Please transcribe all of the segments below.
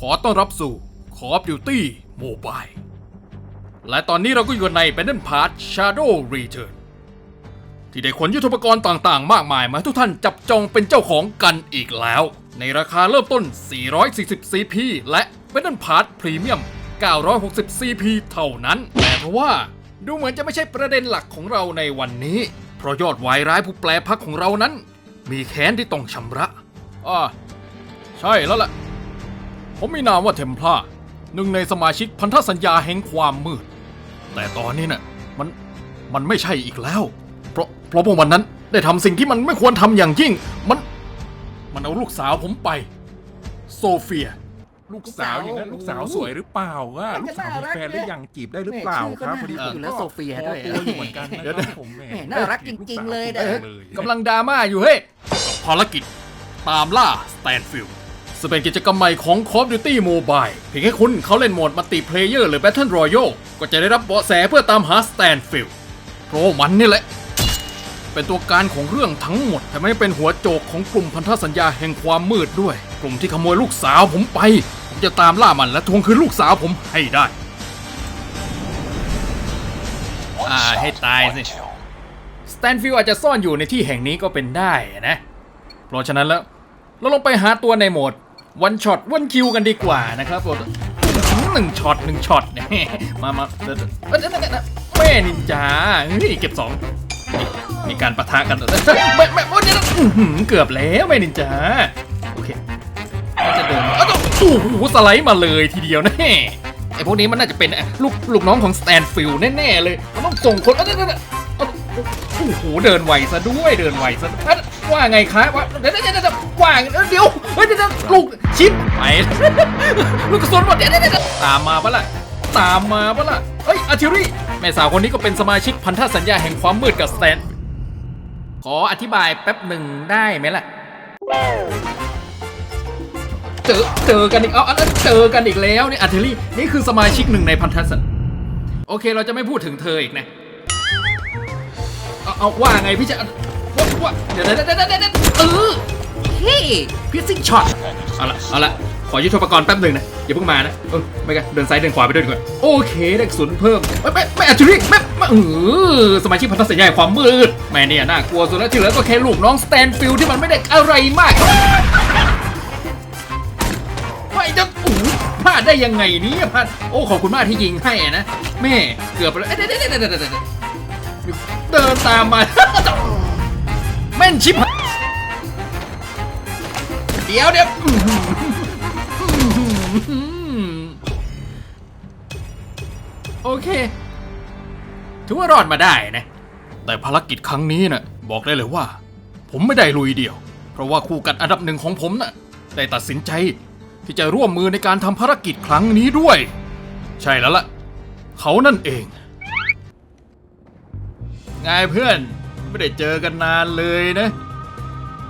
ขอต้อนรับสู่ Call of Duty Mobile และตอนนี้เราก็อยู่ใน Battle Pass Shadow Return ที่ได้ขนยุทธปกรณ์ต่างๆ มากมายมาทุกท่านจับจองเป็นเจ้าของกันอีกแล้ว ในราคาเริ่มต้น 440 CP และ Battle Pass Premium 960 CP เท่านั้น แต่เพราะว่าดูเหมือนจะไม่ใช่ประเด็นหลักของเราในวันนี้ เพราะยอดวายร้ายผู้แปลพักของเรานั้น มีแค้นที่ต้องชำระอ่าใช่แล้วล่ะ ผมมีนามว่าเทมพลาร์หนึ่งในสมาชิกพันธสัญญาแห่งความมืด แต่ตอนนี้น่ะมันมันไม่ใช่อีกแล้ว เพราะเพราะพวกมันนั้นได้ทำสิ่งที่มันไม่ควรทำอย่างยิ่ง มัน มันเอาลูกสาวผมไป โซเฟีย ลูกสาวอย่างนั้นลูกสาวสวยหรือเปล่าว่าลูกสาวมีแฟนหรือยังจีบได้หรือเปล่าครับพอดีผมอยู่แล้วโซเฟียด้วยตัวอยู่เหมือนกันนะครับผมแหมแหมน่ารักจริง ๆ เลยนะลูกสาวเลยกำลังดราม่าอยู่เฮ้ยกับภารกิจตามล่าสแตนฟิลด์ ซึ่งเป็นกิจกรรมใหม่ของ Call of Duty Mobile เพียงแค่คุณเขาเล่นโหมดมัลติเพลเยอร์หรือ Battle Royale ก็จะได้รับเบาะแสเพื่อตามหาสแตนฟิลด์เพราะมันนี่แหละ เป็นตัวการของเรื่องทั้งหมดแต่ไม่เป็นหัวโจกของกลุ่มพันธสัญญาแห่งความมืดด้วย กลุ่มที่ขโมยลูกสาวผมไป ผมจะตามล่ามันและทวงคืนลูกสาวผมให้ได้ อ่าให้ตายสิสแตนฟิลอาจจะซ่อนอยู่ในที่แห่งนี้ก็เป็นได้นะ เพราะฉะนั้นแล้ว เราลงไปหาตัวในโหมด วันช็อตวันคิวกันดีกว่านะครับผมหนึ่งช็อตหนึ่งช็อตเนี่ยมามาเดี๋ยวเดี๋ยวเอ้ยเดี๋ยวเดี๋ยวเดี๋ยวแม่นินจาเฮ้ยเก็บสองมีการปะทะกันแม่แม่โอ้ยเดี๋ยวอื้อหือเกือบแล้วแม่นินจาโอเคจะเดินโอ้โหสไลด์มาเลยทีเดียวนะไอพวกนี้มันน่าจะเป็นลูกลูกน้องของสแตนฟิลแน่ๆเลยมันต้องส่งคนโอ้โหเดินไวซะด้วยเดินไวซะ ว่าไงคะว่าเดี๋ยวเดี๋ยวเดี๋ยวว่างเดี๋ยวเฮ้ยเดี๋ยวเดี๋ยวลูกชิปไปลูกกระสุนหมดเดี๋ยวเดี๋ยวตามมาปะล่ะตามมาปะล่ะเฮ้ยอาร์ทิรี่แม่สาวคนนี้ก็เป็นสมาชิกพันธสัญญาแห่งความมืดกับสแตนขออธิบายแป๊บหนึ่งได้ไหมล่ะเจอเจอกันอีกเอาอันนั้นเจอกันอีกแล้วนี่อาร์เทอรี่นี่คือสมาชิกหนึ่งในพันธสัญโอเคเราจะไม่พูดถึงเธออีกนะเอาเอาว่าไงพี่จะ ว่าว่าเดี๋ยวเดี๋ยวเดี๋ยวเดี๋ยวเออเฮ้พิซซิ่งช็อตเอาละเอาละขอยึดอุปกรณ์แป๊บหนึ่งนะอย่าเพิ่งมานะเออไม่กันเดินซ้ายเดินขวาไปด้วยดีกว่าโอเคได้กระสุนเพิ่มไม่ไม่ไม่อาร์เทอรี่ไม่ไม่เออสมาชิกพันธสัญญาความมืดแม่เนี่ยน่ากลัวสุดแล้วที่เหลือก็แค่ลูกน้องสแตนฟิลที่มันไม่ได้อะไรมากไม่จะโอ้พลาดได้ยังไงนี่พลาดโอ้ขอบคุณมากที่ยิงให้นะแม่เกือบไปแล้วเอ้ยเดี๋ยวเดี๋ยวเดี๋ยวเดี๋ยวเดี๋ยวเดินตามมา แม่นชิบเดี๋ยวเดี๋ยวโอเค ถือว่ารอดมาได้นะ แต่ภารกิจครั้งนี้น่ะบอกได้เลยว่า ผมไม่ได้ลุยเดียว เพราะว่าคู่กัดอันดับหนึ่งของผมน่ะได้ตัดสินใจที่จะร่วมมือในการทำภารกิจครั้งนี้ด้วย ใช่แล้วล่ะ เขานั่นเอง ไงเพื่อน ไม่ได้เจอกันนานเลยนะ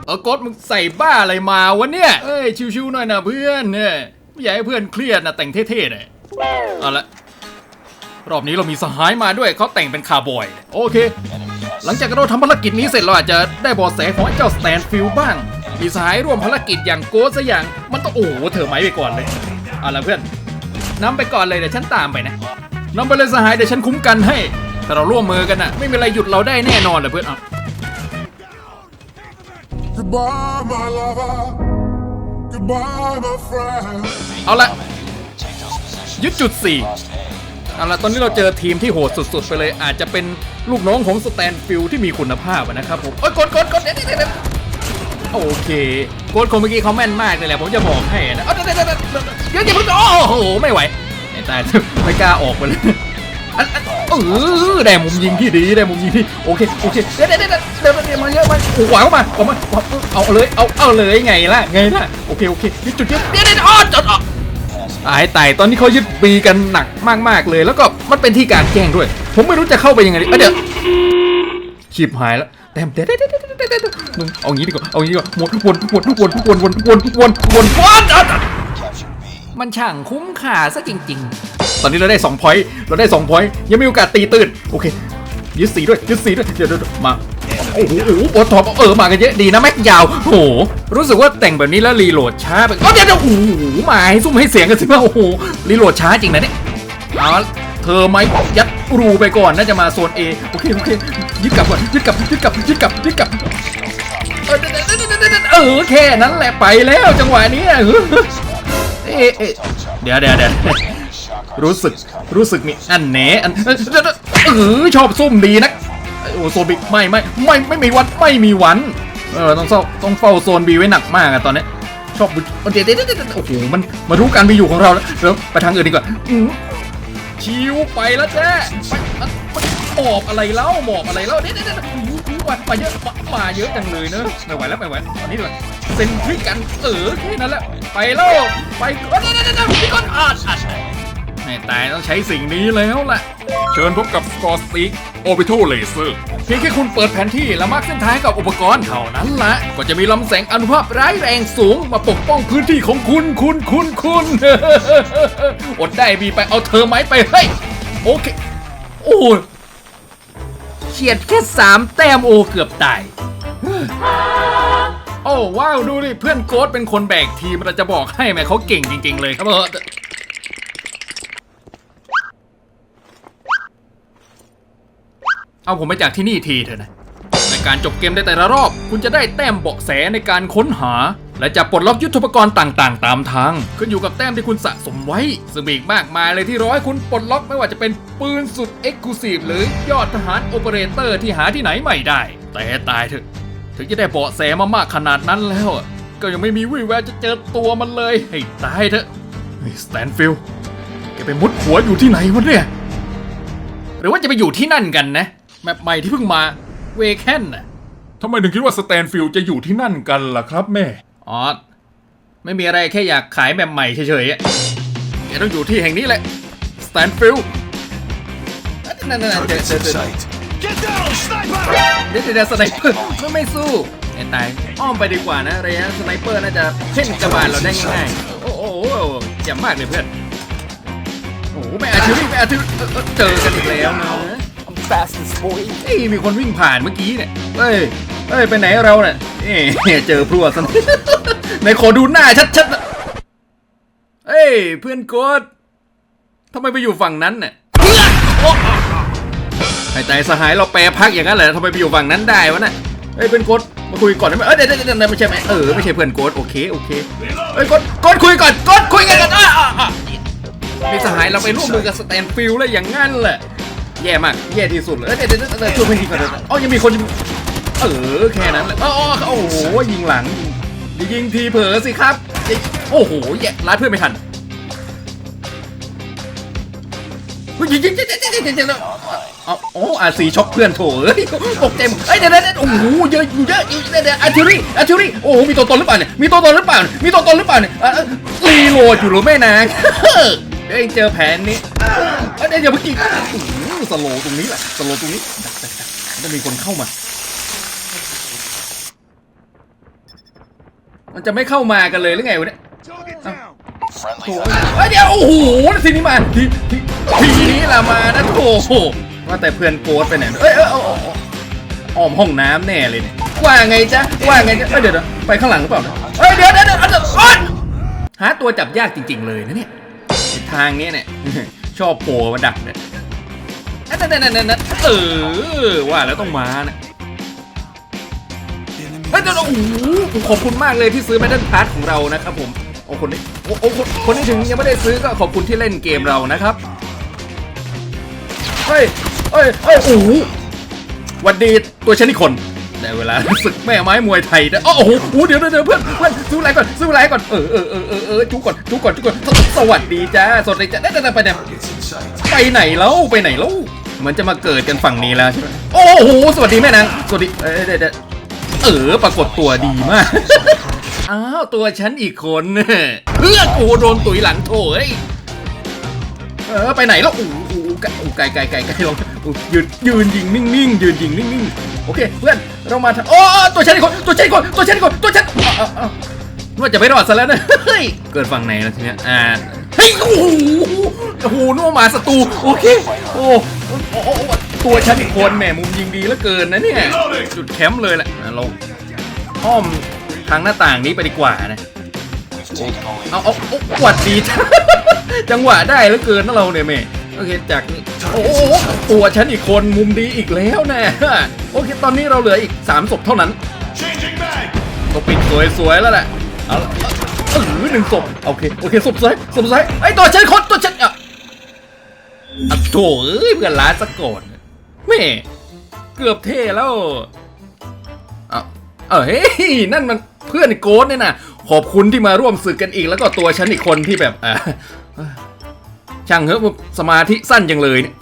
เออกดมึงใส่บ้าอะไรมาวะเนี่ยเอ้ยชิวๆหน่อยนะเพื่อนเนี่ยไม่อยากให้เพื่อนเครียดนะแต่งเท่ๆหน่อยเอาละรอบนี้เรามีสหายมาด้วยเขาแต่งเป็นคาร์บอย โอเค หลังจากเราทำภารกิจนี้เสร็จเราอาจจะได้บอแสของไอ้เจ้าสแตนฟิลบ้าง มีสหายร่วมภารกิจอย่างโกสซะอย่างมันต้องโอ้โหเธอไหมไปก่อนเลยเอาละเพื่อนนำไปก่อนเลยเดี๋ยวฉันตามไปนะนำไปเลยสหายเดี๋ยวฉันคุ้มกันให้ แต่เราร่วมมือกันนะไม่มีอะไรหยุดเราได้แน่นอนเลยเพื่อนเอา Goodbye, my lover. Goodbye, my friend. เอาละยึดจุดสี่เอาละตอนนี้เราเจอทีมที่โหดสุดๆ ไปเลย อาจจะเป็นลูกน้องของสแตนฟิลที่มีคุณภาพอะนะครับผมเอ้ยกดกดกดเดี๋ยวเดี๋ยวเดี๋ยวโอเคกดคนเมื่อกี้เขาแม่นมากเลยแหละผมจะบอกให้นะเอาเดี๋ยวเดี๋ยวเดี๋ยวเดี๋ยวเดี๋ยวเดี๋ยวโอ้โหไม่ไหวไอ้ตายไม่กล้าออกไปเลย อันอันเออได้มุมยิงที่ดีได้มุมยิงที่โอเคโอเคเดี๋ยวเดี๋ยวเดี๋ยวเดี๋ยวเดี๋ยวมาเยอะมาโอ้โหเข้ามาเข้ามาเอาเลยเอาเอาเลยไงล่ะไงล่ะโอเคโอเคยึดจุดเดียวเดี๋ยวเดี๋ยวอ๋อจดออกตายตายตอนนี้เขายึดบีกันหนักมากๆเลย แล้วก็มันเป็นที่การแกล้งด้วย ผมไม่รู้จะเข้าไปยังไงเอ้ยเดี๋ยวชิบหายแล้วแต่เดี๋ยวเดี๋ยวเดี๋ยวเดี๋ยวเดี๋ยวเดี๋ยวมึงเอางี้ดีกว่าเอางี้ดีกว่าวนวนวนวนวนวนวนวนวนวนวนมันช่างคุ้มค่าซะจริง ๆ อนนี้เราได้2 point เราได้2 point ยังมีโอกาสตีตื่นโอเคยึดสีด้วยยึดสีด้วยเดี๋ยวเดี๋ยวมาโอ้โหโอ้โหโบท็อปเออมากันเยอะดีนะแม็กยาวโอ้โหรู้สึกว่าแต่งแบบนี้แล้วรีโหลดช้าไปอ๋อเดี๋ยวเดี๋ยวโอ้โหมาให้ซุ่มให้เสียงกันสิว่าโอ้โหรีโหลดช้าจริงนะเนี่ยเอาเธอไหมยัดรูไปก่อนน่าจะมาโซน A โอเคโอเคยึดกลับก่อนยึดกลับยึดกลับยึดกลับยึดกลับเออแค่นั้นแหละไปแล้วจังหวะนี้เออเดี๋ยวเดี๋ยวเดี๋ยว รู้สึกรู้สึกมีอันแหนอันเออเดี๋ยวเดี๋ยวเออชอบซุ่มดีนักโอ้โซนบีไม่ไม่ไม่ไม่มีวันไม่มีวันเออต้องเฝ้าต้องเฝ้าโซนบีไว้หนักมากอะตอนนี้ชอบเดี๋ยวเดี๋ยวเดี๋ยวเดี๋ยวโอ้โหมันมารู้การมีอยู่ของเราแล้วเดี๋ยวไปทางอื่นดีกว่าอื้อชิวไปแล้วเจ๊ไปอะไปหมอบอะไรเล่าหมอบอะไรเล่าเดี๋ยวเดี๋ยวเดี๋ยวอู้หูมามาเยอะมามาเยอะจังเลยเนอะไม่ไหวแล้วไม่ไหวตอนนี้เลยเซ็นทริกกันเออแค่นั้นแหละไปแล้วไปเดี๋ยวเดี๋ยวเดี๋ยวเดี๋ยวพี่ก้อนอ่าน อ่านแม่ตายต้องใช้สิ่งนี้แล้วล่ะเชิญพบกับสกอร์สติกโอบิโทเลเซอร์เพียงแค่คุณเปิดแผนที่และมาร์กเส้นทางกับอุปกรณ์เท่านั้นละ ก็จะมีลำแสงอนุภาพร้ายแรงสูงมาปกป้องพื้นที่ของคุณคุณคุณคุณ อดได้บีไปเอาเธอไหมไปเฮ้ยโอเค โอ้ยเฉียดแค่สามแต้มโอเกือบตายโอ้ว้าว ดูดิเพื่อนโค้ดเป็นคนแบกทีมเราจะบอกให้แม่เขาเก่งจริง ๆ เลยครับเออ เอาผมไปจากที่นี่ทีเถอะนะ ในการจบเกมในแต่ละรอบ คุณจะได้แต้มเบาะแสในการค้นหา และจะปลดล็อกยุทธปกรณ์ต่างๆ ตามทาง ขึ้นอยู่กับแต้มที่คุณสะสมไว้ ซึ่งมีอีกมากมายเลยที่ร้อให้คุณปลดล็อกไม่ว่าจะเป็นปืนสุดเอ็กซ์คลูซีฟหรือยอดทหารโอเปอเรเตอร์ที่หาที่ไหนไม่ได้ แต่ตายเถอะ ถึงจะได้เบาะแสมามากขนาดนั้นแล้ว ก็ยังไม่มีวี่แววจะเจอตัวมันเลย ให้ตายเถอะสแตนฟิลแกไปมุดหัวอยู่ที่ไหนวะเนี่ย หรือว่าจะไปอยู่ที่นั่นกันนะ แมปใหม่ที่เพิ่งมาเวแคนน่ะทำไมถึงคิดว่าสแตนฟิลด์จะอยู่ที่นั่นกันล่ะครับแม่ อ๋อไม่มีอะไรแค่อยากขายแมปใหม่เฉยๆอะแกต้องอยู่ที่แห่งนี้แหละสแตนฟิลนั่นนั่นเดี๋ยวเดี๋ยวเดี๋ยว Get down, sniper! เดี๋ยวเดี๋ยวสไนเปอร์ไม่ไม่สู้ไอ้ตายอ้อมไปดีกว่านะระยะสไนเปอร์น่าจะเพ่นกระบาลเราได้ง่ายๆโอ้โหเจ๋งมากเลยเพื่อนโอ้โหไม่อาทิตย์ไม่อาทิตย์เออเออเจอกันอีกแล้วนะ fastest boy เอ้ยมีคนวิ่งผ่านเมื่อกี้เนี่ย เฮ้ย เฮ้ย ไปไหนเราเนี่ยเอ้ยเจอพรวดซะหน่อยไหนขอดูหน้าชัดๆนะเฮ้ย เพื่อนโกดทำไมไปอยู่ฝั่งนั้นเนี่ยไอ้ใจสหายเราแปรพักอย่างนั้นเหรอทำไมไปอยู่ฝั่งนั้นได้วะน่ะเฮ้ยเพื่อนโกดมาคุยก่อนได้ไหมเอ้ยเดี๋ยวเดี๋ยวเดี๋ยวไม่ใช่ไหมเออไม่ใช่เพื่อนโกดโอเคโอเคเฮ้ยโกดโกดคุยก่อนโกดคุยกันก่อนอะอะอะมีสหายเราไปร่วมมือกับสแตนฟิลด์แล้วอย่างงั้นแหละ แย่มาก แย่ที่สุดเลยเดี๋ยวเดี๋ยวเดี๋ยวเดี๋ยวช่วยไม่ดีก่อนเดี๋ยวอ๋อยังมีคนเออแค่นั้นแหละอ๋ออ๋อโอ้โหยิงหลังยิงยิงทีเผลอสิครับยิงโอ้โหแย่รัดเพื่อนไม่ทันเฮ้ยยิงยิงยิงยิงยิงยิงยิงอ๋อโอ้อาซีช็อกเพื่อนโถเอ้ยตกใจหมดเอ้ยเดี๋ยวเดี๋ยวเดี๋ยวโอ้โหเยอะอยู่เยอะอยู่เดี๋ยวเดี๋ยวอาร์ทิรี่อาร์ทิรี่โอ้โหมีตัวตนหรือเปล่าเนี่ยมีตัวตนหรือเปล่ามีตัวตนหรือเปล่าเนี่ยอะอะรีโหลดอยู่หรือไม่นาง เดี๋ยวเองเจอแผนนี้เอ้ยเดี๋ยวอย่าเพิ่งกินอื้อหือสโลว์ตรงนี้แหละสโลว์ตรงนี้ดักดักดักจะมีคนเข้ามา มันจะไม่เข้ามากันเลยหรือไงวะเนี่ย Target down! โถ่เอ้ยเดี๋ยวโอ้โหทีนี้มาทีทีทีนี้ละมานะโถว่าแต่เพื่อนโกดไปไหนเอ้ยเอ้ยเอาเอาเอาอ้อมห้องน้ำแน่เลยเนี่ยว่าไงจ๊ะว่าไงจ๊ะเอ้ยเดี๋ยวเดี๋ยวไปข้างหลังหรือเปล่าเนี่ยเอ้ยเดี๋ยวเดี๋ยวเดี๋ยวเดี๋ยวโอ๊ยหาตัวจับยากจริง ๆ เลยนะเนี่ยไอ้ ทางเนี้ยเนี่ย ชอบโผล่มาดักเนี่ยนั่นนั่นนั่นนั่นเออว่าแล้วต้องมานะเฮ้ยเดี๋ยเดี๋ยโอ้โหขอบคุณมากเลยที่ซื้อแมดเดิลพาร์ทของเรานะครับผมโอ้คนนี้โอ้คนคนที่ถึงยังไม่ได้ซื้อก็ขอบคุณที่เล่นเกมเรานะครับเฮ้ยเฮ้ยเฮ้ยโอ้โหหวันดีตัวฉันนี่คน ได้เวลาศึกแม่ไม้มวยไทยนะโอ้โหโอ้โหเดี๋ยวเดี๋ยวเพื่อนเพื่อนซื้ออะไรก่อนซื้ออะไรก่อนเออเออเออเออเออจุกก่อนจุกก่อนจุกก่อนสวัสดีจ้าสวัสดีจ้าได้ได้ได้ไปไหนไปไหนแล้วไปไหนแล้วเหมือนจะมาเกิดกันฝั่งนี้แล้วใช่ไหมโอ้โหสวัสดีแม่นางสวัสดีเอ้ยเดี๋ยวเออปรากฏตัวดีมากอ้าวตัวฉันอีกคนเพื่อนโอ้โหโดนตุ๋ยหลังโถยเออไปไหนแล้วอู้อู้อู้ ไก่อู้ไก่ไก่ไก่ไก่ลงอู้ยืนยืนยิงนิ่งๆยืนยิงนิ่งๆโอเคเพื่อนเรามาทำโอ้ตัวฉันอีกคนตัวฉันอีกคนตัวฉันอีกคนตัวฉันว่าจะไม่รอดซะแล้วนะเฮ้ยเกิดฝั่งไหนแล้วทีเนี้ยอ่าเฮ้ยโอ้โหโอ้โหนึกว่ามาศัตรูโอเคโอ้โอตัวฉันอีกคนแหมมุมยิงดีเหลือเกินนะเนี่ยจุดแคมป์เลยแหละลงอ้อมทางหน้าต่างนี้ไปดีกว่านะเอาเอาเอาหวัดดีจังหวะได้เหลือเกินนะเราเนี่ยแม่ โอเคจากนี้โอ้โหตัวฉันอีกคนมุมดีอีกแล้วนะโอเค ตอนนี้เราเหลืออีกสามศพเท่านั้น Changing mag. ก็ปิดสวยๆแล้วแหละเอาละเออหนึ่งศพโอเคโอเคศพซ้ายศพซ้ายไอ้ยตัวฉันคนตัวฉันอะอะโถเอ้ยเพื่อนล้าสะก่อนแม่เกือบเท่แล้วเอาเออเฮ้ยนั่นมันเพื่อนโกดเนี่ยนะขอบคุณที่มาร่วมศึกกันอีกแล้วก็ตัวฉันอีกคนที่แบบอะ ช่างเหอะสมาธิสั้นจังเลยเนี่ย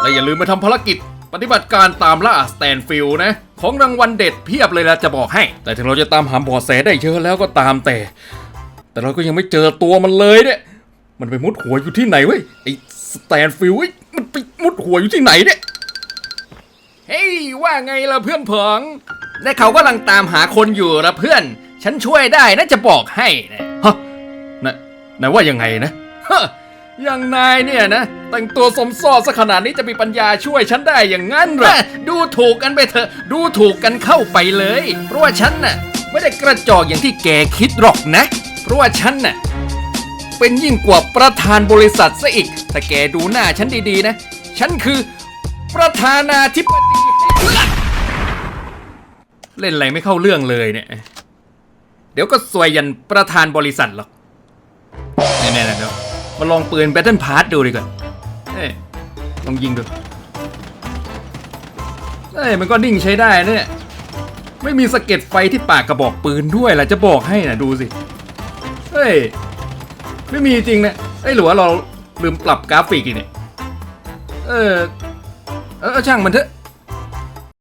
แล้วอย่าลืมมาทำภารกิจปฏิบัติการตามล่าสแตนฟิลด์นะ ของรางวัลเด็ดเพียบเลยนะจะบอกให้ แต่ถึงเราจะตามหาเบอแสได้เยอะแล้วก็ตามแต่ แต่เราก็ยังไม่เจอตัวมันเลยเนี่ย มันไปมุดหัวอยู่ที่ไหนเว้ยไอ้สแตนฟิลด์เว้ยมันไปมุดหัวอยู่ที่ไหนเนี่ยเฮ้ยว่าไงล่ะเพื่อนผองและเขากำลังตามหาคนอยู่ละเพื่อน ฉันช่วยได้นะจะบอกให้นะฮะนะนายว่ายังไงนะฮะ อย่างนายเนี่ยนะ แต่งตัวสมซอซะขนาดนี้จะมีปัญญาช่วยฉันได้อย่างนั้นเหรอ ดูถูกกันไปเถอะ ดูถูกกันเข้าไปเลย เพราะว่าฉันน่ะ ไม่ได้กระจอกอย่างที่แกคิดหรอกนะ เพราะว่าฉันน่ะ เป็นยิ่งกว่าประธานบริษัทซะอีกถ้าแกดูหน้าฉันดีๆนะ ฉันคือประธานาธิบดีเล่นอะไรไม่เข้าเรื่องเลยเนี่ย เดี๋ยวก็สวยยันประธานบริษัทหรอก มาลองปืนแบตเทิลพาร์ดูดีกว่าเอ้ยลองยิงดูเอ้ยมันก็นิ่งใช้ได้เนี่ยไม่มีสะเก็ดไฟที่ปากกระบอกปืนด้วยล่ะจะบอกให้นะดูสิเฮ้ยไม่มีจริงนะเอ้ยหรือว่าเราลืมปรับกราฟิกอีกเนี่ยเออเออช่างมันเถอะ